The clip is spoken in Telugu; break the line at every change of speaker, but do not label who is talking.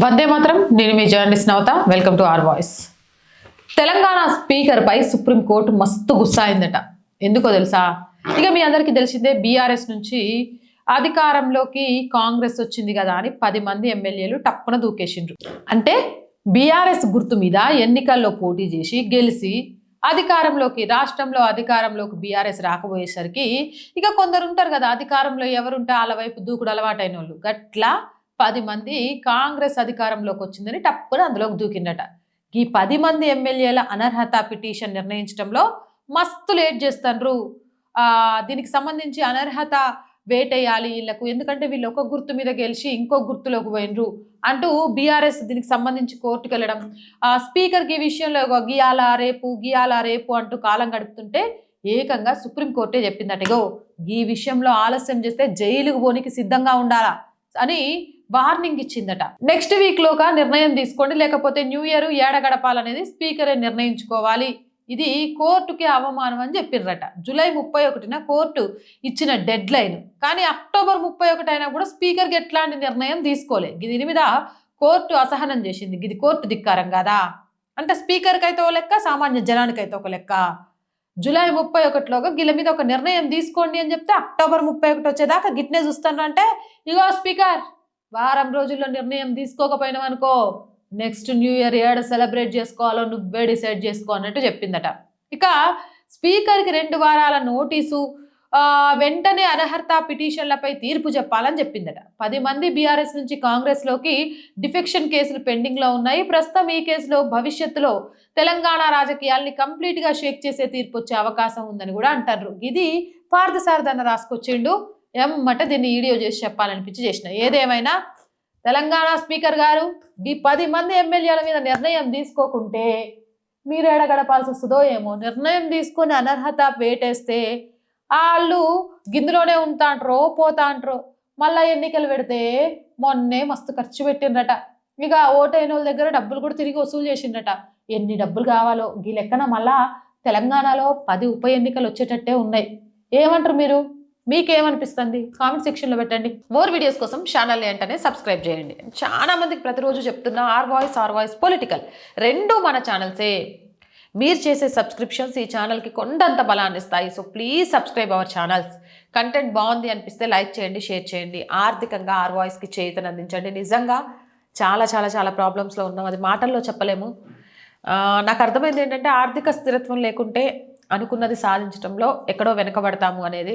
వందే మాత్రం నేను మీ journalist Navata welcome to R voice. Telangana స్పీకర్పై supreme court మస్తు గుస్సాయిందట. ఎందుకో తెలుసా? ఇక మీ అందరికీ తెలిసిందే బీఆర్ఎస్ నుంచి అధికారంలోకి కాంగ్రెస్ వచ్చింది కదా అని పది మంది ఎమ్మెల్యేలు టప్పున దూకేసిండ్రు. అంటే బీఆర్ఎస్ గుర్తు మీద ఎన్నికల్లో పోటీ చేసి గెలిచి అధికారంలోకి రాష్ట్రంలో అధికారంలోకి బీఆర్ఎస్ రాకపోయేసరికి ఇక కొందరు ఉంటారు కదా అధికారంలో ఎవరుంటే వాళ్ళ వైపు దూకుడు అలవాటైన వాళ్ళు గట్లా పది మంది కాంగ్రెస్ అధికారంలోకి వచ్చిందని టప్పున అందులోకి దూకిండట ఈ పది మంది ఎమ్మెల్యేల అనర్హత పిటిషన్ నిర్ణయించడంలో మస్తు లేట్ చేస్తారు దీనికి సంబంధించి అనర్హత వేటేయాలి వీళ్ళకు. ఎందుకంటే వీళ్ళు ఒక గుర్తు మీద గెలిచి ఇంకో గుర్తులోకి పోయినరు అంటూ బీఆర్ఎస్ దీనికి సంబంధించి కోర్టుకు వెళ్ళడం. స్పీకర్కి విషయంలో ఇగో గీయాలా రేపు గీయాలా రేపు అంటూ కాలం గడుపుతుంటే ఏకంగా సుప్రీంకోర్టే చెప్పిందట ఇగో ఈ విషయంలో ఆలస్యం చేస్తే జైలుకు పోనికి సిద్ధంగా ఉండాలా? అని వార్నింగ్ ఇచ్చిందట. నెక్స్ట్ వీక్ లోగా నిర్ణయం తీసుకోండి లేకపోతే న్యూ ఇయర్ ఏడ గడపాలనేది స్పీకరే నిర్ణయించుకోవాలి. ఇది కోర్టుకి అవమానం అని చెప్పిర్రట. జూలై ముప్పై ఒకటిన కోర్టు ఇచ్చిన డెడ్ లైన్. కానీ అక్టోబర్ ముప్పై ఒకటి అయినా కూడా స్పీకర్కి ఎట్లాంటి నిర్ణయం తీసుకోలే. దీని మీద కోర్టు అసహనం చేసింది. ఇది కోర్టు ధిక్కారం కదా? అంటే స్పీకర్కి అయితే ఒక లెక్క సామాన్య జనానికైతే ఒక లెక్క. జూలై ముప్పై ఒకటిలోగా గిల మీద ఒక నిర్ణయం తీసుకోండి అని చెప్తే అక్టోబర్ ముప్పై ఒకటి వచ్చేదాకా గిట్నే చూస్తాను అంటే ఇగో స్పీకర్ వారం రోజుల్లో నిర్ణయం తీసుకోకపోయినావు అనుకో నెక్స్ట్ న్యూ ఇయర్ ఏడ సెలబ్రేట్ చేసుకోవాలో నువ్వే డిసైడ్ చేసుకో అన్నట్టు చెప్పిందట. ఇక స్పీకర్కి రెండు వారాల నోటీసు వెంటనే అనర్హత పిటిషన్లపై తీర్పు చెప్పాలని చెప్పిందట. పది మంది బీఆర్ఎస్ నుంచి కాంగ్రెస్లోకి డిఫెక్షన్ కేసులు పెండింగ్లో ఉన్నాయి. ప్రస్తుతం ఈ కేసులో భవిష్యత్తులో తెలంగాణ రాజకీయాల్ని కంప్లీట్గా షేక్ చేసే తీర్పు వచ్చే అవకాశం ఉందని కూడా అంటారు. ఇది పార్థసారథన రాసుకొచ్చిండు. ఏమమ్మట దీన్ని వీడియో చేసి చెప్పాలనిపించి చేసిన. ఏదేమైనా తెలంగాణ స్పీకర్ గారు ఈ పది మంది ఎమ్మెల్యేల మీద నిర్ణయం తీసుకోకుంటే మీరు ఎడ గడపాల్సి వస్తుందో ఏమో. నిర్ణయం తీసుకొని అనర్హత వేటేస్తే వాళ్ళు గిందులోనే ఉంటాంట్రో పోతాంట్రో మళ్ళా ఎన్నికలు పెడితే మొన్నే మస్తు ఖర్చు పెట్టిండ్రట. ఇక ఓటైన వాళ్ళ దగ్గర డబ్బులు కూడా తిరిగి వసూలు చేసిండ్రట. ఎన్ని డబ్బులు కావాలో ఈ లెక్కన మళ్ళా తెలంగాణలో పది ఉప ఎన్నికలు వచ్చేటట్టే ఉన్నాయి. ఏమంటారు మీరు? మీకేమనిపిస్తుంది? కామెంట్ సెక్షన్లో పెట్టండి. మోర్ వీడియోస్ కోసం ఛానల్ ఏంటనే సబ్స్క్రైబ్ చేయండి. చాలా మందికి ప్రతిరోజు చెప్తున్న R voice R voice political. రెండు మన ఛానల్సే. మీరు చేసే సబ్స్క్రిప్షన్స్ ఈ ఛానల్కి కొండంత బలాన్ని ఇస్తాయి. So please subscribe our channels. Content బాగుంది అనిపిస్తే లైక్ చేయండి షేర్ చేయండి. ఆర్థికంగా ఆర్ వాయిస్కి చేతను అందించండి. నిజంగా చాలా చాలా చాలా ప్రాబ్లమ్స్లో ఉన్నాం. అది మాటల్లో చెప్పలేము. నాకు అర్థమైంది ఏంటంటే ఆర్థిక స్థిరత్వం లేకుంటే అనుకున్నది సాధించడంలో ఎక్కడో వెనకబడతాము అనేది.